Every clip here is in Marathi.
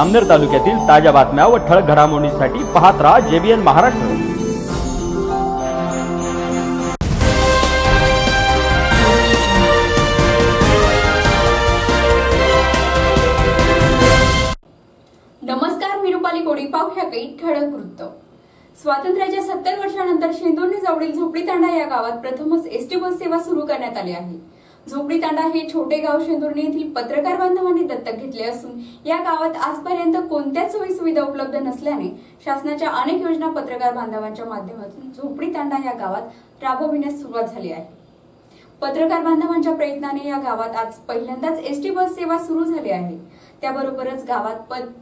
आमनेर तालुक्यातील ताज्या बातम्या व ठळक घडामोडींसाठी पाहत राहा जेबीएन महाराष्ट्र. नमस्कार मी रुपाली कोडीपाव ह्या काही ठळक वृत्त. स्वातंत्र्याच्या सत्तर वर्षानंतर शेंदुर्णी जवळील झोपडी तांडा या गावात प्रथमच एसटी बस सेवा सुरू करण्यात आली आहे. झोपडी तांडा हे छोटे गाव शेंदुर्णी येथील पत्रकार बांधवांनी दत्तक घेतले असून या गावात आजपर्यंत कोणत्याच सोयी सुविधा उपलब्ध नसल्याने शासनाच्या अनेक योजना पत्रकार बांधवांच्या माध्यमातून झोपडी तांडा या गावात राबविण्यास सुरुवात झाली आहे. पत्रकार बांधवांच्या प्रयत्नाने या गावात आज पहिल्यांदाच एसटी बस सेवा सुरू झाली आहे. त्याबरोबरच गावात पद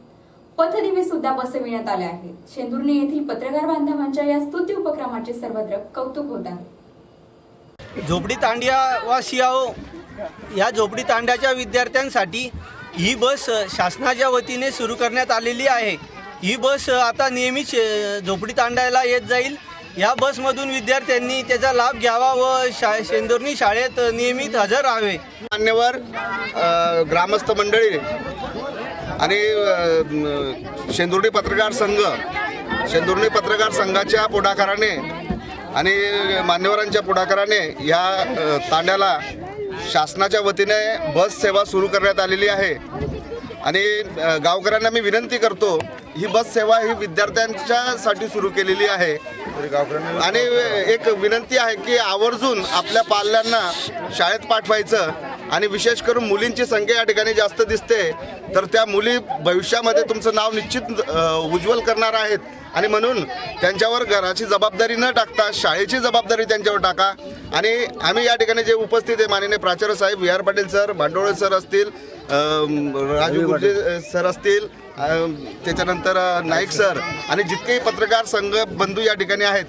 पथदिवे सुद्धा बसविण्यात आले आहेत. शेंदुर्णी येथील पत्रकार बांधवांच्या या स्तुती उपक्रमाचे सर्वत्र कौतुक होत आहे. झोपडी तांड्या वासियाओ या झोपडी तांड्याच्या विद्यार्थ्यांसाठी ही बस शासनाच्या वतीने सुरू करण्यात आलेली आहे. ही बस आता नेहमीच झोपडी तांड्याला येत जाईल. या बसमधून विद्यार्थ्यांनी त्याचा लाभ घ्यावा व शा शेंदुर्णी शाळेत नियमित हजर राहावे. मान्यवर ग्रामस्थ मंडळी आणि शेंदुर्णी पत्रकार संघ शेंदुर्णी पत्रकार संघाच्या पुढाकाराने आणि मान्यवरांच्या पुढाकाराने या तांड्याला शासनाच्या वतीने बस सेवा सुरू करण्यात आलेली आहे. आणि गावकऱ्यांना मी विनंती करतो ही बस सेवा ही विद्यार्थ्यांच्यासाठी सुरू केलेली आहे. आणि एक विनंती आहे की आवर्जून आपल्या पाल्यांना शाळेत पाठवायचं आणि विशेष करून मुलींची संख्या या ठिकाणी जास्त दिसते तर त्या मुली भविष्यामध्ये तुमचं नाव निश्चित उज्ज्वल करणार आहेत. आणि म्हणून त्यांच्यावर घराची जबाबदारी न टाकता शाळेची जबाबदारी त्यांच्यावर टाका. आणि आम्ही या ठिकाणी जे उपस्थित आहे माननीय प्राचार्य साहेब V R Patil sir Bhandole sir असतील राजू गुर्जे सर असतील त्याच्यानंतर नाईक सर आणि जितकेही पत्रकार संघ बंधू या ठिकाणी आहेत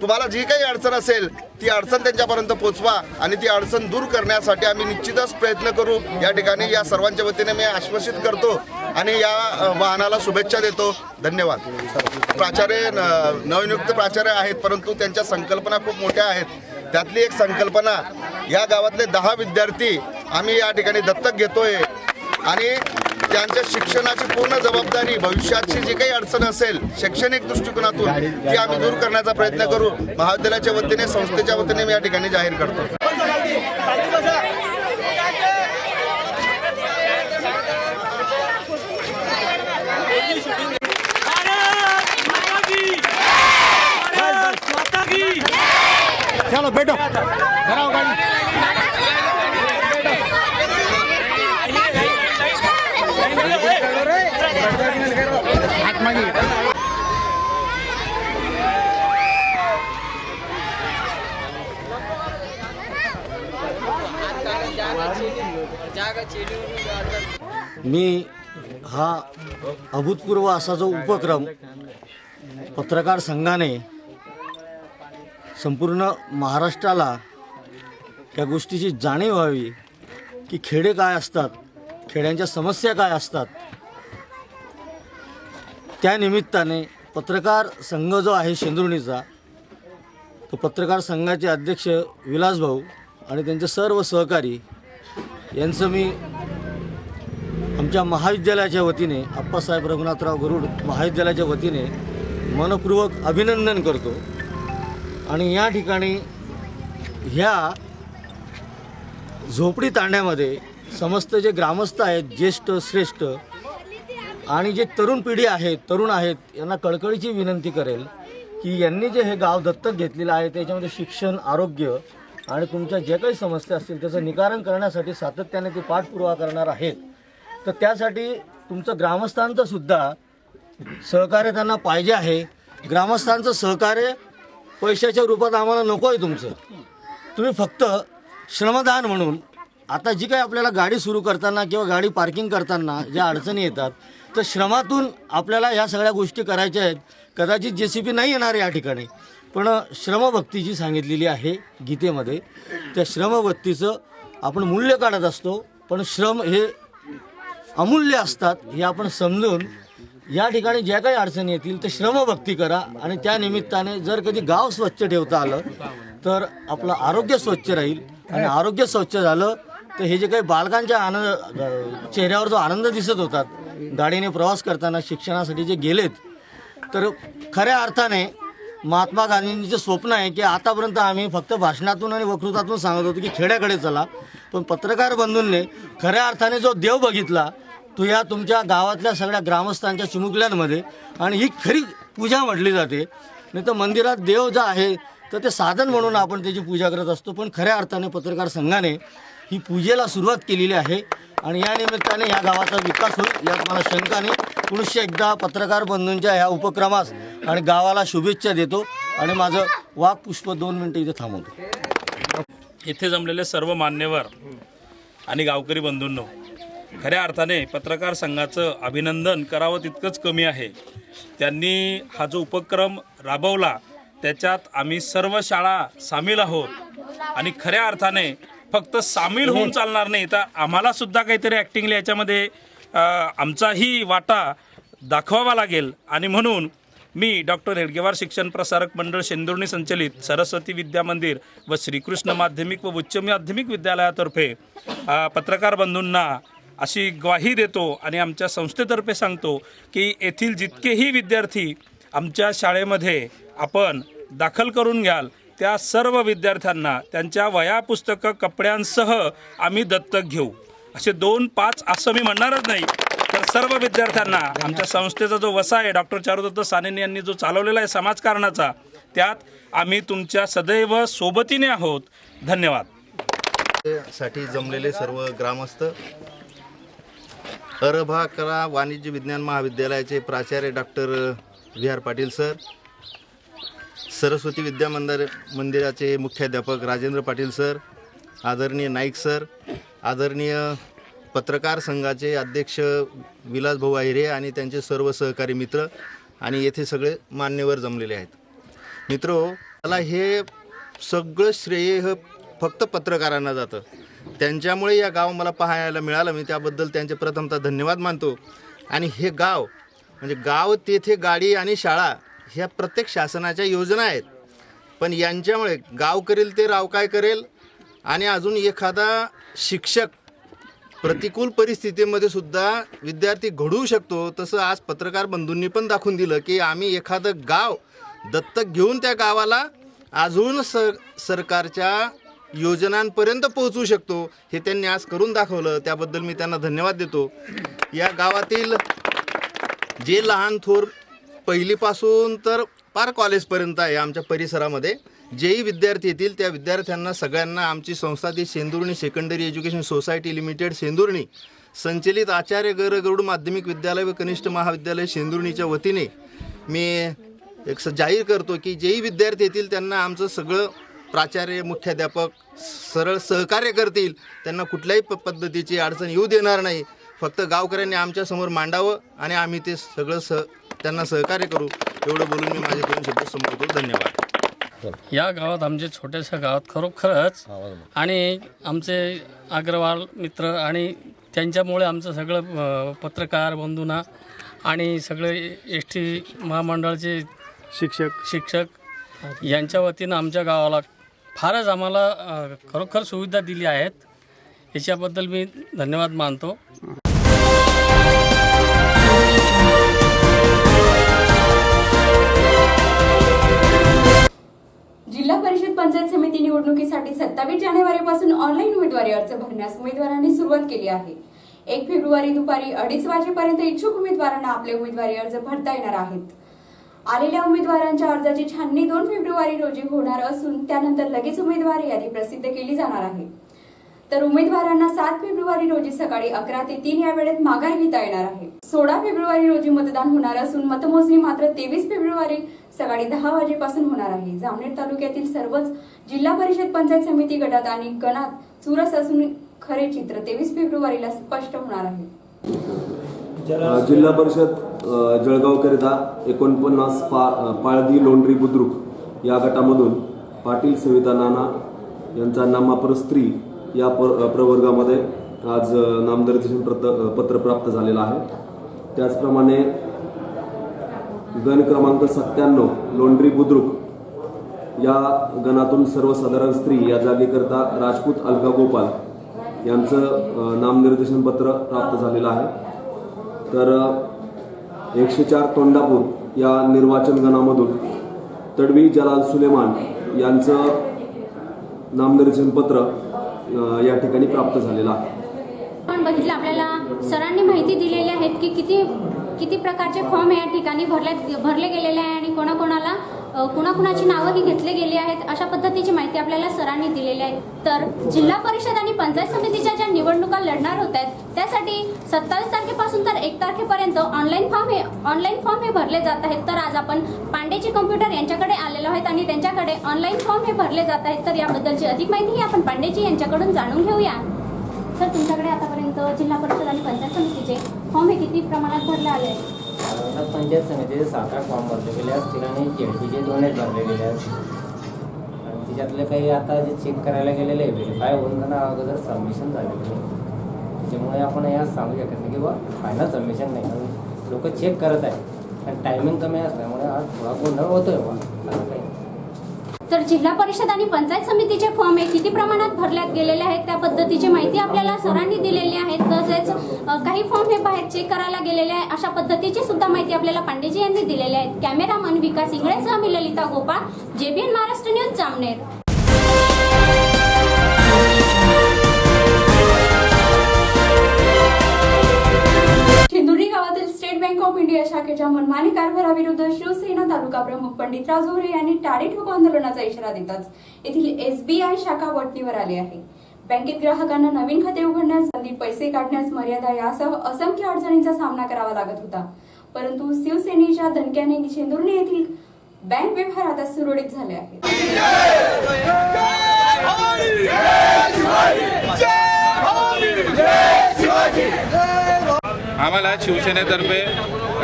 तुम्हाला जी काही अडचण असेल ती अडचण त्यांच्यापर्यंत पोचवा आणि ती अडचण दूर करण्यासाठी आम्ही निश्चितच प्रयत्न करू. या ठिकाणी या सर्वांच्या वतीने मी आश्वासित करतो आणि या वाहनाला शुभेच्छा देतो. धन्यवाद. प्राचार्य न- नवनियुक्त प्राचार्य आहेत परंतु त्यांच्या संकल्पना खूप मोठ्या आहेत. त्यातली एक संकल्पना या गावातले दहा विद्यार्थी आम्ही या ठिकाणी दत्तक घेतोय. आणि त्यांच्या शिक्षणाची पूर्ण जबाबदारी भविष्याची जी काही अडचण असेल शैक्षणिक दृष्टिकोनातून ती आम्ही दूर करण्याचा प्रयत्न करू. महाविद्यालयाच्या वतीने संस्थेच्या वतीने मी या ठिकाणी जाहीर करतो. चलो बैठो। मी हा अभूतपूर्व असा जो उपक्रम पत्रकार संघाने संपूर्ण महाराष्ट्राला त्या गोष्टीची जाणीव व्हावी की खेडे काय असतात खेड्यांच्या समस्या काय असतात. त्या निमित्ताने पत्रकार संघ जो आहे शेंद्रुणीचा तो पत्रकार संघाचे अध्यक्ष विलास भाऊ आणि त्यांचे सर्व सहकारी यांचं मी आमच्या महाविद्यालयाच्या वतीने आप्पासाहेब रघुनाथराव गरुड महाविद्यालयाच्या वतीने मनपूर्वक अभिनंदन करतो. आणि या ठिकाणी ह्या झोपडी तांड्यामध्ये समस्त जे ग्रामस्थ आहेत ज्येष्ठ श्रेष्ठ आणि जे तरुण पिढी आहेत तरुण आहेत यांना कळकळीची विनंती करेल की यांनी जे हे गाव दत्तक घेतलेलं आहे त्याच्यामध्ये शिक्षण आरोग्य आणि तुमच्या जे काही समस्या असतील त्याचं निकारण करण्यासाठी सातत्याने ते पाठपुरावा करणार आहेत. तर त्यासाठी तुमचं ग्रामस्थांचं सुद्धा सहकार्य त्यांना पाहिजे आहे. ग्रामस्थांचं सहकार्य पैशाच्या रूपात आम्हाला नको आहे तुमचं. तुम्ही फक्त श्रमदान म्हणून आता जी काही आपल्याला गाडी सुरू करताना किंवा गाडी पार्किंग करताना ज्या अडचणी येतात तर श्रमातून आपल्याला ह्या सगळ्या गोष्टी करायच्या आहेत. कदाचित जे सी पी नाही येणार या ठिकाणी. पण श्रमभक्ती जी सांगितलेली आहे गीतेमध्ये. त्या श्रमभक्तीचं आपण मूल्य काढत असतो पण श्रम हे अमूल्य असतात हे आपण समजून या ठिकाणी ज्या काही अडचणी येतील ते श्रमभक्ती करा आणि त्या निमित्ताने जर कधी गाव स्वच्छ ठेवता आलं तर आपलं आरोग्य स्वच्छ राहील. आणि आरोग्य स्वच्छ झालं तर हे जे काही बालकांच्या आनंद चेहऱ्यावर जो आनंद दिसत होता गाडीने प्रवास करताना शिक्षणासाठी जे गेलेत तर खऱ्या अर्थाने महात्मा गांधींचे स्वप्न आहे की आतापर्यंत आम्ही फक्त भाषणातून आणि वक्तृत्वातून सांगत होतो की खेड्याकडे चला. पण पत्रकार बंधूंनी खऱ्या अर्थाने जो देव बघितला तो या तुमच्या गावातल्या सगळ्या ग्रामस्थांच्या चिमुकल्यांमध्ये आणि ही खरी पूजा म्हटली जाते. नाही तर मंदिरात देव जो आहे तर ते साधन म्हणून आपण त्याची पूजा करत असतो. पण खऱ्या अर्थाने पत्रकार संघाने ही पूजेला सुरुवात केलेली आहे. आणि या निमित्ताने या गावाचा विकास होईल यात मला शंका नाही. पुरुष एकदा पत्रकार बंधूंच्या ह्या उपक्रमास आणि गावाला शुभेच्छा देतो. आणि माझं वाघ पुष्प दोन मिनटं इथे थांबवतो. इथे जमलेले सर्व मान्यवर आणि गावकरी बंधूंनो खऱ्या अर्थाने पत्रकार संघाचं अभिनंदन करावं तितकंच कमी आहे. त्यांनी हा जो उपक्रम राबवला त्याच्यात आम्ही सर्व शाळा सामील आहोत. आणि खऱ्या अर्थाने फक्त सामील होऊन चालणार नाही. तर आम्हाला सुद्धा काहीतरी ॲक्टिंगली याच्यामध्ये आमचाही वाटा दाखवावा लागेल. आणि म्हणून मी डॉक्टर हेडगेवार शिक्षण प्रसारक मंडळ शेंदुर्णी संचलित सरस्वती विद्या मंदिर व श्रीकृष्ण माध्यमिक व उच्च माध्यमिक विद्यालयातर्फे पत्रकार बंधूंना अशी ग्वाही देतो आणि आमच्या संस्थेतर्फे सांगतो की येथील जितकेही विद्यार्थी आमच्या शाळेमध्ये आपण दाखल करून घ्याल त्या सर्व विद्यार्थ्यांना त्यांच्या वया पुस्तकं कपड्यांसह आम्ही दत्तक घेऊ. असे दोन पाच असं मी म्हणणारच नाही. तर सर्व विद्यार्थ्यांना आमच्या संस्थेचा जो वसा आहे डॉक्टर चारुदत्त सानेनी यांनी जो चालवलेला आहे समाजकारणाचा त्यात आम्ही तुमच्या सदैव सोबतीने आहोत. धन्यवाद. साठी जमलेले सर्व ग्रामस्थ अरभा कला वाणिज्य विज्ञान महाविद्यालयाचे प्राचार्य doctor V R Patil sir Saraswati Vidya Mandir मंदिराचे मुख्याध्यापक राजेंद्र पाटील सर आदरणीय नाईक सर आदरणीय पत्रकार संघाचे अध्यक्ष विलास भाऊ आहिरे आणि त्यांचे सर्व सहकारी मित्र आणि येथे सगळे मान्यवर जमलेले आहेत. मित्रो मला हे सगळं श्रेय हे फक्त पत्रकारांना जातं. त्यांच्यामुळे या गाव मला पाहायला मिळालं. मी त्याबद्दल त्यांचे प्रथमतः धन्यवाद मानतो. आणि हे गाव म्हणजे गाव तेथे गाडी आणि शाळा ह्या प्रत्येक शासनाच्या योजना आहेत. पण यांच्यामुळे गाव करेल ते राव काय करेल? आणि अजून एखादा शिक्षक प्रतिकूल परिस्थितीमध्ये सुद्धा विद्यार्थी घडवू शकतो. तसं आज पत्रकार बंधूंनी पण दाखवून दिलं की आम्ही एखादं गाव दत्तक घेऊन त्या गावाला अजून स सरकारच्या योजनांपर्यंत पोहोचवू शकतो. हे त्यांनी आज करून दाखवलं. त्याबद्दल मी त्यांना धन्यवाद देतो. या गावातील जे लहान थोर पहिलीपासून तर पार कॉलेजपर्यंत आहे आमच्या परिसरामध्ये. जेही विद्यार्थी येतील त्या विद्यार्थ्यांना सगळ्यांना आमची संस्था ती Shendurni secondary education society limited Shendurni संचलित आचार्य गरगरुड माध्यमिक विद्यालय व कनिष्ठ महाविद्यालय सेंदुर्णीच्या वतीने मी एक स जाहीर करतो की जेही विद्यार्थी येतील त्यांना आमचं सगळं प्राचार्य मुख्याध्यापक सरळ सहकार्य करतील. त्यांना कुठल्याही प पद्धतीची अडचण येऊ देणार नाही. फक्त गावकऱ्यांनी आमच्यासमोर मांडावं आणि आम्ही ते सगळं सह त्यांना सहकार्य करू एवढं बोलून मी माझे दोन शब्द संपवतो. धन्यवाद. या गावात आमचे छोट्याशा गावात खरोखरच आणि आमचे अग्रवाल मित्र आणि त्यांच्यामुळे आमचं सगळं अ, पत्रकार बंधूंना आणि सगळे एस टी महामंडळाचे शिक्षक. शिक्षक यांच्या वतीनं आमच्या गावाला फारच आम्हाला अ, खरोखर सुविधा दिली आहेत. याच्याबद्दल मी धन्यवाद मानतो. निवडणुकीसाठी सत्तावीस जानेवारीपासून ऑनलाईन उमेदवारी अर्ज भरण्यास उमेदवारांनी सुरुवात केली आहे. एक फेब्रुवारी दुपारी अडीच वाजेपर्यंत इच्छुक उमेदवारांना आपले उमेदवारी अर्ज भरता येणार आहेत. आलेल्या उमेदवारांच्या अर्जाची छाननी दोन फेब्रुवारी रोजी होणार असून त्यानंतर लगेच उमेदवारी यादी प्रसिद्ध केली जाणार आहे. तर उमेदवारांना सात फेब्रुवारी रोजी सकाळी अकरा ते तीन या वेळेत माघार घेता येणार आहे. सोळा फेब्रुवारी रोजी मतदान होणार असून मतमोजणी मात्र तेवीस फेब्रुवारी सकाळी दहा वाजेपासून होणार आहे. जामनेर तालुक्यातील सर्वच जिल्हा परिषद पंचायत समिती गटात आणि गणात चुरस असून खरे चित्र तेवीस फेब्रुवारीला स्पष्ट होणार आहे. जिल्हा परिषद अ, जळगावकरिता एकोणपन्नास पा पाळदी लोंढरी बुद्रुक या गटामधून पाटील सविता नाना यांचा नामापर स्त्री या प प्रवर्गामध्ये आज अ, पत्र पत्र प्राप्त झालेलं आहे. त्याचप्रमाणे गण क्रमांक सत्त्याण्णव लोंढरी बुद्रुक या गणातून सर्वसाधारण स्त्री या जागेकरता राजपूत अलका गोपाल यांचं नामनिर्देशन पत्र प्राप्त झालेलं आहे. तर एकशे चार तोंडापूर या निर्वाचन गणामधून तडवी जलाल सुलेमान यांचं नामनिर्देशन पत्र या ठिकाणी प्राप्त झालेला आहे. आपण बघितलं आपल्याला सरांनी माहिती दिलेली आहेत की किती किती प्रकारचे फॉर्म या ठिकाणी भरले भरले गेलेले आहे आणि कोणाकोणाला कुणाकुणाची नावंही घेतले गेली आहेत अशा पद्धतीची माहिती आपल्याला सरांनी दिलेली आहे. तर जिल्हा परिषद आणि पंचायत समितीच्या ज्या निवडणुका लढणार होत आहेत त्यासाठी सत्तावीस तारखेपासून तर एक तारखेपर्यंत ऑनलाईन फॉर्म हे ऑनलाईन फॉर्म हे भरले जात आहेत. तर आज आपण पांडेजी कम्प्युटर यांच्याकडे आलेलो आहेत आणि त्यांच्याकडे ऑनलाईन फॉर्म हे भरले जात आहेत. तर याबद्दलची अधिक माहिती ही आपण पांडेजी यांच्याकडून जाणून घेऊया. सर तुमच्याकडे आतापर्यंत जिल्हा परिषद आणि पंचायत समितीचे फॉर्म हे किती प्रमाणात भरले आले आहेत? आता पंचायत समितीचे सात आठ फॉर्म भरले गेले असतील आणि जेडपीचे दोनच भरले गेले असतील. आणि त्याच्यातले काही आता जे चेक करायला गेलेले आहे व्हेरीफाय होऊन त्यांना अगोदर सबमिशन झालेलं आहे त्याच्यामुळे आपण या सांगू शकत नाही की बा फायनल सबमिशन नाही. लोक चेक करत आहे आणि टायमिंग कमी असल्यामुळे आज थोडा गोंधळ होतोय बा असं काही तर जिल्हा परिषद आणि पंचायत समितीचे फॉर्म हे किती प्रमाणात भरल्यात गेलेले आहेत त्या पद्धतीची माहिती आपल्याला सरांनी दिलेली आहे. तसेच काही फॉर्म हे बाहेर चेक करायला गेलेले आहे अशा पद्धतीची सुद्धा माहिती आपल्याला पांडेजी यांनी दिलेली आहे. कॅमेरामन विकास इंगळेसह मी Lalita Gopal JBN Maharashtra news Jamner. State bank of India शाखेच्या मनमानी कारभाराविरुद्ध शिवसेना तालुका प्रमुख पंडितराव जोरे यांनी टाळी ठोको आंदोलनाचा इशारा देताच येथील एसबीआय शाखा वटणीवर आली आहे बँकेत ग्राहकांना नवीन खाते उघडण्यास संधी पैसे काढण्यास मर्यादा यासह असंख्य अडचणींचा सामना करावा लागत होता परंतु शिवसेनेच्या धनक्याने शेंदुर्णी येथील बँक व्यवहार आता सुरळीत झाले आहेत आम्हाला शिवसेनेतर्फे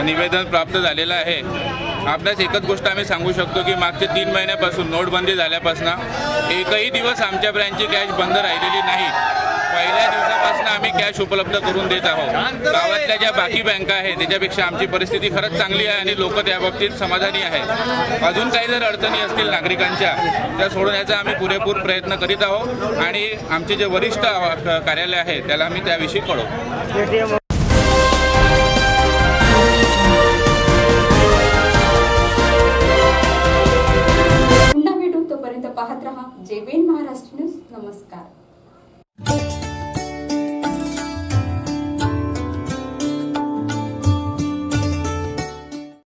निवेदन प्राप्त झालेलं आहे. आपल्याच एकच गोष्ट आम्ही सांगू शकतो की मागचे तीन महिन्यापासून नोटबंदी झाल्यापासून एकही दिवस आमच्या ब्रँचची कॅश बंद राहिलेली नाही. पहिल्या दिवसापासून आम्ही कॅश उपलब्ध करून देत आहोत. गावातल्या ज्या बाकी बँका आहेत त्याच्यापेक्षा आमची परिस्थिती खरंच चांगली आहे आणि लोक त्याबाबतीत समाधानी आहेत. अजून काही जर अडचणी असतील नागरिकांच्या त्या सोडवण्याचा आम्ही पुरेपूर प्रयत्न करीत आहोत आणि आमचे जे वरिष्ठ कार्यालय आहे त्याला आम्ही त्याविषयी कळवू.